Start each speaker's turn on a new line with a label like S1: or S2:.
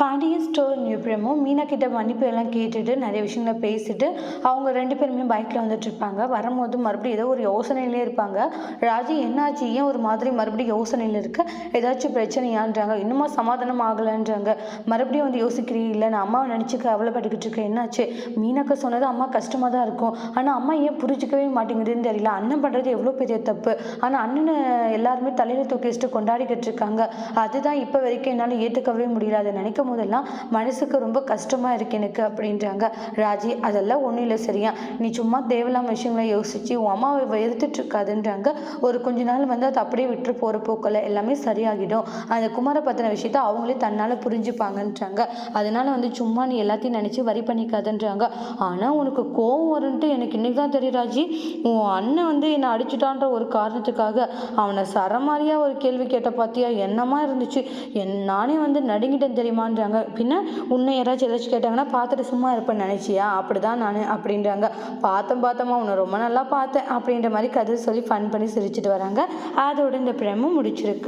S1: Pandian store new promo. Meena கிட்ட மன்னிப்பு எல்லாம் கேட்டுட்டு நிறைய விஷயங்களை பேசிட்டு அவங்க ரெண்டு பேருமே பைக்கில் வந்துட்டு இருப்பாங்க. வரும்போது மறுபடியும் ஏதோ ஒரு யோசனையிலே இருப்பாங்க. ராஜி என்னாச்சு? ஏன் ஒரு மாதிரி மறுபடியும் யோசனையில் இருக்க? ஏதாச்சும் பிரச்சனையான்றாங்க. இன்னுமா சமாதானம் ஆகலைன்றாங்க. மறுபடியும் வந்து யோசிக்கிறீங்க இல்லை நான் அம்மாவை நினச்சி கவலைப்பட்டுக்கிட்டு இருக்கேன். என்னாச்சு? மீனாக்க சொன்னது அம்மா கஷ்டமாக தான் இருக்கும். ஆனால் அம்மா ஏன் புரிஞ்சிக்கவே மாட்டேங்குதுன்னு தெரியல. அண்ணன் பண்ணுறது எவ்வளோ பெரிய தப்பு. ஆனால் அண்ணனை எல்லாருமே தலையில் தூக்கி வச்சுட்டு கொண்டாடிக்கிட்டு இருக்காங்க. அதுதான் இப்போ வரைக்கும் என்னால் ஏற்றுக்கவே முடியல. அதை பார்க்கும் போதெல்லாம் மனசுக்கு ரொம்ப கஷ்டமாக இருக்கு எனக்கு அப்படின்றாங்க. ராஜி அதெல்லாம் ஒன்றும் இல்லை சரியா. நீ சும்மா தேவையில்லாம விஷயங்களை யோசிச்சு உன் அம்மாவை வெறுத்துட்டு இருக்காதுன்றாங்க. ஒரு கொஞ்ச நாள் வந்து அதை அப்படியே விட்டு போகிற போக்கில் எல்லாமே சரியாகிடும். அந்த குமாரை பத்தின விஷயத்த அவங்களே தன்னால் புரிஞ்சுப்பாங்கன்றாங்க. அதனால வந்து சும்மா நீ எல்லாத்தையும் நினச்சி வரி பண்ணிக்காதுன்றாங்க. ஆனால் உனக்கு கோவம் வரும்ன்ட்டு எனக்கு இன்னைக்கு தான் தெரியும் ராஜி. உன் அண்ணன் வந்து என்னை அடிச்சுட்டான்ற ஒரு காரணத்துக்காக அவனை சரமாரியாக ஒரு கேள்வி கேட்ட பார்த்தியா என்னமா இருந்துச்சு? என் நானே வந்து நடுங்கிட்டேன் தெரியுமான்றாங்க பின்ன உன்னை யாராச்சும் ஏதாச்சும் கேட்டாங்கன்னா பார்த்துட்டு சும்மா இருப்பேன் நினச்சியா? அப்படி தான் நான் அப்படின்றாங்க. பார்த்தேன் பார்த்தம்மா உன்னை ரொம்ப நல்லா பார்த்தேன் அப்படின்ற மாதிரி கதை சொல்லி ஃபன் பண்ணி சிரிச்சுட்டு வராங்க. அதோட இந்த பிரேமும் முடிச்சிருக்கா